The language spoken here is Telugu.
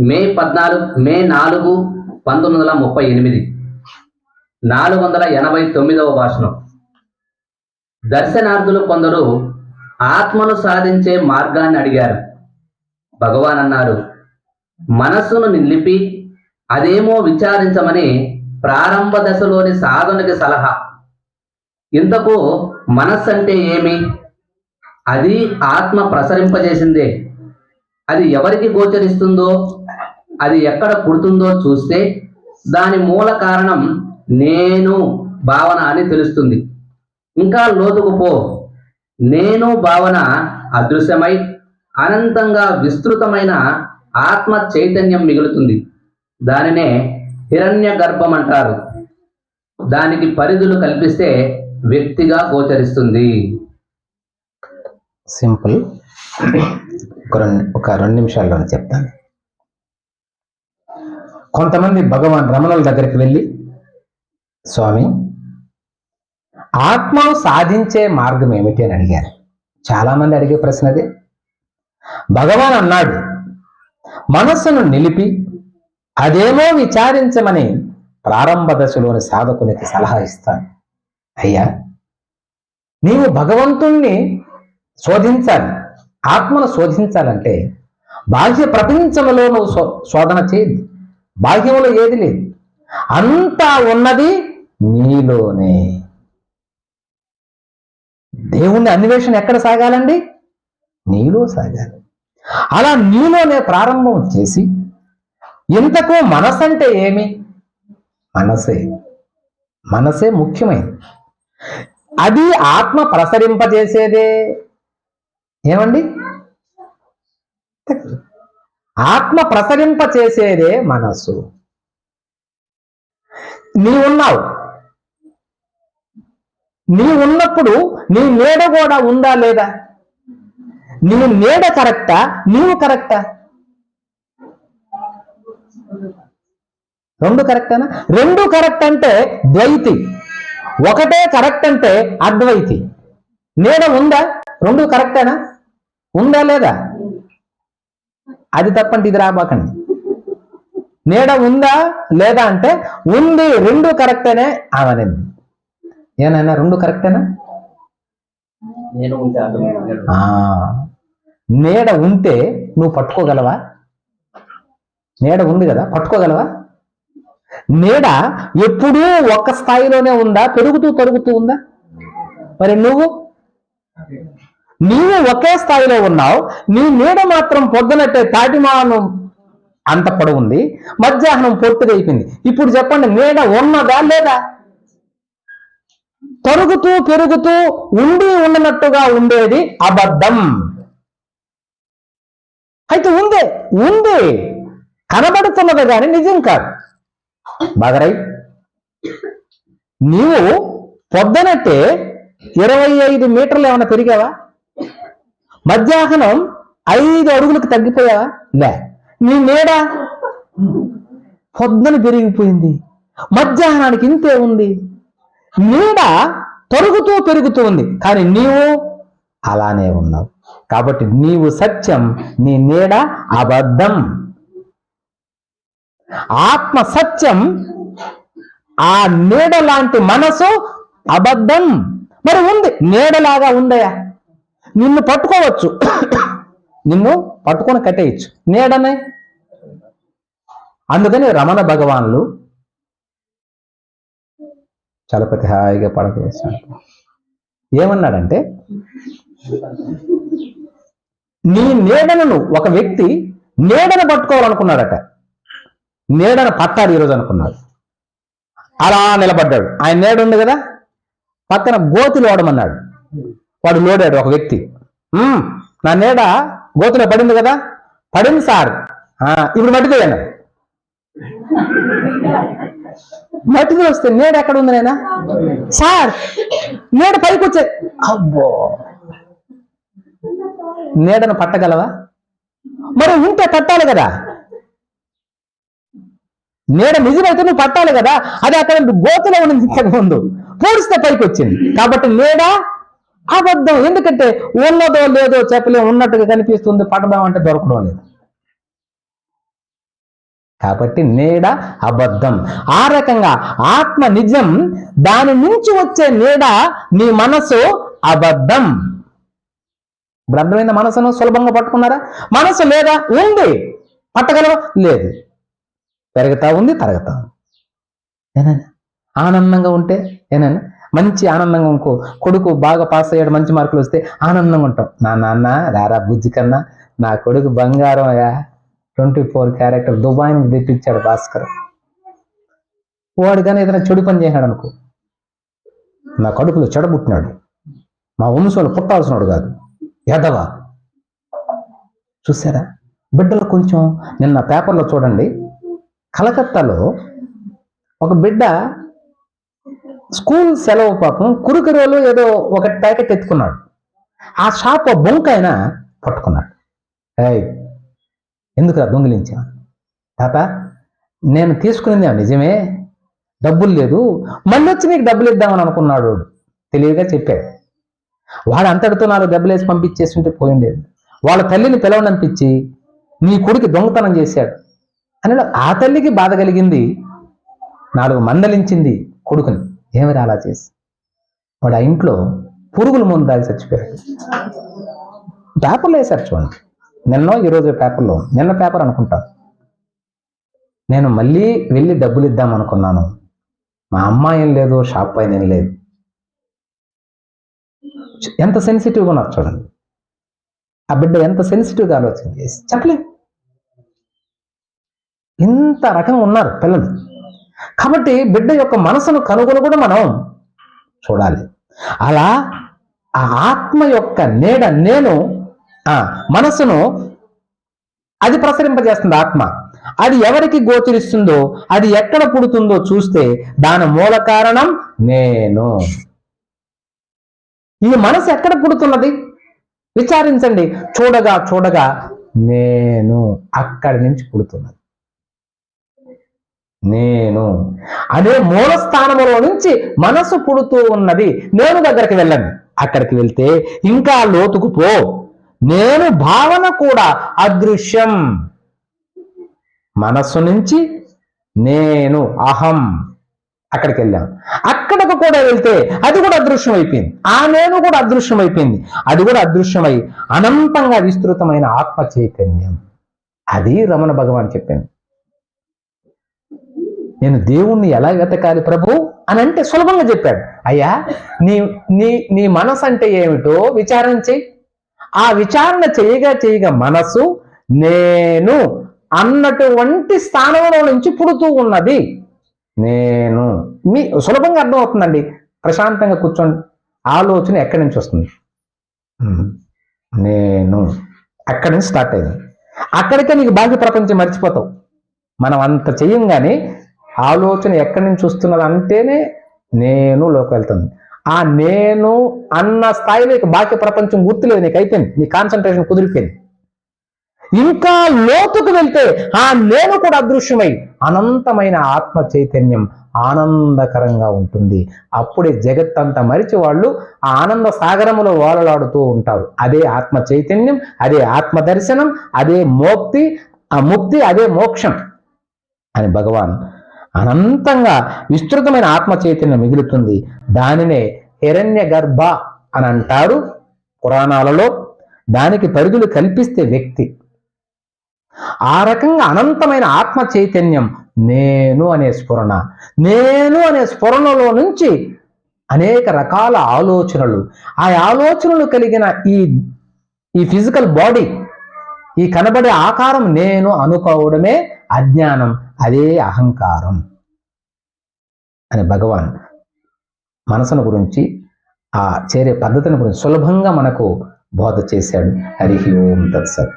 మే పద్నాలుగు మే నాలుగు పంతొమ్మిది వందల ముప్పై ఎనిమిది. నాలుగు వందల ఎనభై తొమ్మిదవ భాషణం. దర్శనార్థులు కొందరు ఆత్మను సాధించే మార్గాన్ని అడిగారు. భగవాన్ అన్నారు మనస్సును నిలిపి అదేమో విచారించమని ప్రారంభ దశలోని సాధనకి సలహా. ఇంతకు మనస్సు అంటే ఏమి? అది ఆత్మ ప్రసరింపజేసిందే. అది ఎవరికి గోచరిస్తుందో అది ఎక్కడ పుడుతుందో చూస్తే దాని మూల కారణం నేను భావన అని తెలుస్తుంది. ఇంకా లోతుకు పో. నేను భావన అదృశ్యమై అనంతంగా విస్తృతమైన ఆత్మ చైతన్యం మిగులుతుంది. దానినే హిరణ్య గర్భం అంటారు. దానికి పరిధులు కల్పిస్తే వ్యక్తిగా గోచరిస్తుంది. సింపుల్. ఒక రెండు ఒక రెండు నిమిషాల్లోనే చెప్తాను. కొంతమంది భగవాన్ రమణుల దగ్గరికి వెళ్ళి స్వామి ఆత్మను సాధించే మార్గం ఏమిటి? అని అడిగారు. చాలా మంది అడిగే ప్రశ్నదే భగవాన్ అన్నాడు మనస్సును నిలిపి అదేమో విచారించమని ప్రారంభ దశలోని సాధకునికి సలహా ఇస్తాను. అయ్యా నీవు భగవంతుణ్ణి శోధించాలి. ఆత్మను శోధించాలంటే బాహ్య ప్రపంచంలో నువ్వు శో- శోధన చేయదు బాహ్యంలో ఏది లేదు. అంతా ఉన్నది నీలోనే. దేవుణ్ణి అన్వేషణ ఎక్కడ సాగాలండి? నీలో సాగాలి. అలా నీలోనే ప్రారంభం చేసి ఇంతకు మనసు అంటే ఏమి? మనసే. మనసే ముఖ్యమైనది. అది ఆత్మ ప్రసరింపజేసేదే. ఏమండి? ఆత్మ ప్రసరింప చేసేదే మనస్సు. నీవున్నావు. నీ ఉన్నప్పుడు నీ నీడ కూడా ఉందా లేదా? నీ నీడ కరెక్టా? నీవు కరెక్టా? రెండు కరెక్టేనా? రెండు కరెక్ట్ అంటే ద్వైతి. ఒకటే కరెక్ట్ అంటే అద్వైతి. నీడ ఉందా? రెండు కరెక్టేనా? ఉందా లేదా? అది తప్పంటే ఇది రాబాకండి. నీడ ఉందా లేదా అంటే ఉంది రెండు కరెక్టేనే ఆమెనింది ఏనైనా రెండు కరెక్టేనా? నీడ ఉంటే నువ్వు పట్టుకోగలవా? నీడ ఉంది కదా పట్టుకోగలవా? నీడ ఎప్పుడూ ఒక్క స్థాయిలోనే ఉందా? పెరుగుతూ పెరుగుతూ ఉందా? మరి నువ్వు? నీవు ఒకే స్థాయిలో ఉన్నావు నీ నీడ మాత్రం పొద్దునట్టే తాటిమానం అంత పొడవుంది మధ్యాహ్నం పొట్టుగా అయిపోయింది. ఇప్పుడు చెప్పండి నీడ ఉన్నదా లేదా? తరుగుతూ పెరుగుతూ ఉండి ఉండనట్టుగా ఉండేది అబద్ధం. అయితే ఉంది ఉంది. కనబడుతున్నది కానీ నిజం కాదు. బాగరై నీవు పొద్దునట్టే ఇరవై ఐదు మీటర్లు ఏమైనా పెరిగావా? మధ్యాహ్నం ఐదు అడుగులకు తగ్గిపోయావా? లే. నీ నీడ పొద్దున పెరిగిపోయింది మధ్యాహ్నానికి ఇంతే ఉంది. నీడ తొరుగుతూ పెరుగుతూ ఉంది. కానీ నీవు అలానే ఉన్నావు. కాబట్టి నీవు సత్యం నీ నీడ అబద్ధం. ఆత్మ సత్యం ఆ నీడ లాంటి మనసు అబద్ధం. మరి ఉంది. నీడలాగా ఉందయా నిన్ను పట్టుకోవచ్చు. నిన్ను పట్టుకొని కట్టేయచ్చు. నీడనే అందుకని రమణ భగవాన్లు చలపతి హాయిగా పడకవేశాడు ఏమన్నాడంటే నీ నీడను ఒక వ్యక్తి నీడను పట్టుకోవాలనుకున్నాడట. నీడను పట్టాడు ఈరోజు అనుకున్నాడు. అలా నిలబడ్డాడు. ఆయన నీడ ఉంది కదా? పక్కన గోతి లోడమన్నాడు వాడు లోడాడు ఒక వ్యక్తి. నా నీడ గోతులో పడింది కదా? పడింది సార్. "ఆ, ఇప్పుడు మట్టి తీయండి మట్టి వస్తే నీడ ఎక్కడ ఉంది నేనా సార్ నీడ పైకి వచ్చే అబ్బో. నీడను పట్టగలవా? మరి ఉంటే పట్టాలి కదా. నీడ నిజమైతే నువ్వు పట్టాలి కదా. అది అక్కడ గోతులో ఉన్నది ఇంతకు ముందు. పూడిస్తే పైకి వచ్చింది. కాబట్టి నీడ అబద్ధం. ఎందుకంటే ఉన్నదో లేదో చెప్పలేం ఉన్నట్టుగా కనిపిస్తుంది. పట్టడం అంటే దొరకడం లేదు. కాబట్టి నీడ అబద్ధం. ఆ రకంగా ఆత్మ నిజం దాని నుంచి వచ్చే నీడ నీ మనసు అబద్ధం. ఇప్పుడు మనసును సులభంగా పట్టుకున్నారా? మనసు లేదా ఉంది? పట్టగలవా? లేదు. పెరుగుతా ఉంది తరగతా ఏనా ఆనందంగా ఉంటే ఏనా మంచి ఆనందంగా ఇంకో కొడుకు బాగా పాస్ అయ్యాడు మంచి మార్కులు వస్తే ఆనందంగా ఉంటాం. నా నాన్న రారా బుజ్జి కన్నా నా కొడుకు బంగారం అయ్యా. ట్వంటీ ఫోర్ క్యారెక్టర్ దుబాయ్ నుంచి తెప్పించాడు భాస్కర్. వాడు కానీ ఏదైనా చెడు పని చేశాడు అనుకో. నా కడుపులో చెడబుట్టినాడు మా వంశంలో పుట్టాల్సినాడు కాదు. ఎదవా చూసారా బిడ్డలు కొంచెం నిన్న పేపర్లో చూడండి. కలకత్తాలో ఒక బిడ్డ స్కూల్ సెలవు పాపం కురుకురలు ఏదో ఒక ప్యాకెట్ ఎత్తుకున్నాడు. ఆ షాప్ బొంక ఆయన పట్టుకున్నాడు. ఏయ్ ఎందుకు దొంగిలించా తాత నేను తీసుకునింది నిజమే? డబ్బులు లేదు. మళ్ళీ వచ్చి నీకు డబ్బులు ఇద్దామని అనుకున్నాడు. తెలివిగా చెప్పాడు. వాడు అంతటితో నాలుగు డబ్బులు వేసి పంపించేస్తుంటే పోయిండేది. వాళ్ళ తల్లిని పిలవననిపించి నీ కొడుకు దొంగతనం చేశాడు అని ఆ తల్లికి బాధ కలిగింది. నాలుగు మందలించింది కొడుకుని. ఏమైనా అలా చేసి? వాడు ఆ ఇంట్లో పురుగుల ముందు దాగి చచ్చిపోయాడు. పేపర్లో వేశారు చూడండి. నిన్నో ఈరోజు పేపర్లో నిన్న పేపర్ అనుకుంటా నేను మళ్ళీ వెళ్ళి డబ్బులు ఇద్దాం అనుకున్నాను. మా అమ్మాయి ఏం లేదు షాప్ పైన ఏం లేదు. ఎంత సెన్సిటివ్గా ఉన్నారు చూడండి. ఆ బిడ్డ ఎంత సెన్సిటివ్గా ఆలోచన చేసి చెప్పలేదు ఇంత రకంగా ఉన్నారు పిల్లలు. కాబట్టి బిడ్డ యొక్క మనసును కనుగొని కూడా మనం చూడాలి. అలా ఆ ఆత్మ యొక్క నీడ నేను ఆ మనసును అది ప్రసరింపజేస్తుంది ఆత్మ. అది ఎవరికి గోచరిస్తుందో అది ఎక్కడ పుడుతుందో చూస్తే దాని మూల కారణం నేను. ఈ మనసు ఎక్కడ పుడుతున్నది? విచారించండి. చూడగా చూడగా నేను అక్కడి నుంచి పుడుతున్నది. నేను. అదే మూల స్థానములో నుంచి మనసు పుడుతూ ఉన్నది నేను దగ్గరికి వెళ్ళండి అక్కడికి వెళ్తే ఇంకా లోతుకు పో. నేను భావన కూడా అదృశ్యం. మనస్సు నుంచి నేను అహం. అక్కడికి వెళ్ళాం. అక్కడకు కూడా వెళ్తే అది కూడా అదృశ్యం అయిపోయింది ఆ నేను కూడా అదృశ్యం అయిపోయింది అది కూడా అదృశ్యమై అనంతంగా విస్తృతమైన ఆత్మ చైతన్యం అది రమణ భగవాన్ చెప్పింది నేను దేవుణ్ణి ఎలా వెతకాలి ప్రభు? అని అంటే సులభంగా చెప్పాడు. అయ్యా నీ నీ నీ మనసు అంటే ఏమిటో విచారణ చెయ్యి. ఆ విచారణ చేయగా చేయగా మనసు నేను అన్నటువంటి స్థానంలో నుంచి పుడుతూ ఉన్నది. నేను. మీ సులభంగా అర్థమవుతుందండి. ప్రశాంతంగా కూర్చోండి. ఆలోచన ఎక్కడి నుంచి వస్తుంది? నేను. అక్కడి నుంచి స్టార్ట్ అయింది. అక్కడికే నీకు బాహ్య ప్రపంచం మర్చిపోతావు. మనం అంత చెయ్యం కానీ ఆలోచన ఎక్కడి నుంచి వస్తున్నది అంటేనే నేను లోకి వెళ్తుంది ఆ నేను అన్న స్థాయిలో ఇక బాహ్య ప్రపంచం గుర్తులేదు నీకు అయిపోయింది నీ కాన్సన్ట్రేషన్ కుదిరిపోయింది. ఇంకా లోతుకు వెళ్తే ఆ నేను కూడా అదృశ్యమై అనంతమైన ఆత్మ చైతన్యం ఆనందకరంగా ఉంటుంది. అప్పుడే జగత్తంతా మరిచి వాళ్ళు ఆ ఆనంద సాగరములో ఓలలాడుతూ ఉంటారు. అదే ఆత్మ చైతన్యం అదే ఆత్మ దర్శనం అదే మోక్తి ఆ ముక్తి అదే మోక్షం అని భగవాన్ అనంతంగా విస్తృతమైన ఆత్మ చైతన్యం మిగులుతుంది. దానినే హిరణ్య గర్భ అని అంటారు పురాణాలలో. దానికి పరిధులు కల్పిస్తే వ్యక్తి. ఆ రకంగా అనంతమైన ఆత్మ చైతన్యం నేను అనే స్ఫురణ. నేను అనే స్ఫురణలో నుంచి అనేక రకాల ఆలోచనలు. ఆ ఆలోచనలు కలిగిన ఈ ఈ ఫిజికల్ బాడీ ఈ కనబడే ఆకారం నేను అనుకోవడమే అజ్ఞానం. అదే అహంకారం. అని భగవాన్ మనసును గురించి ఆ చేరే పద్ధతిని గురించి సులభంగా మనకు బోధ చేశాడు. హరి ఓం తత్సత్.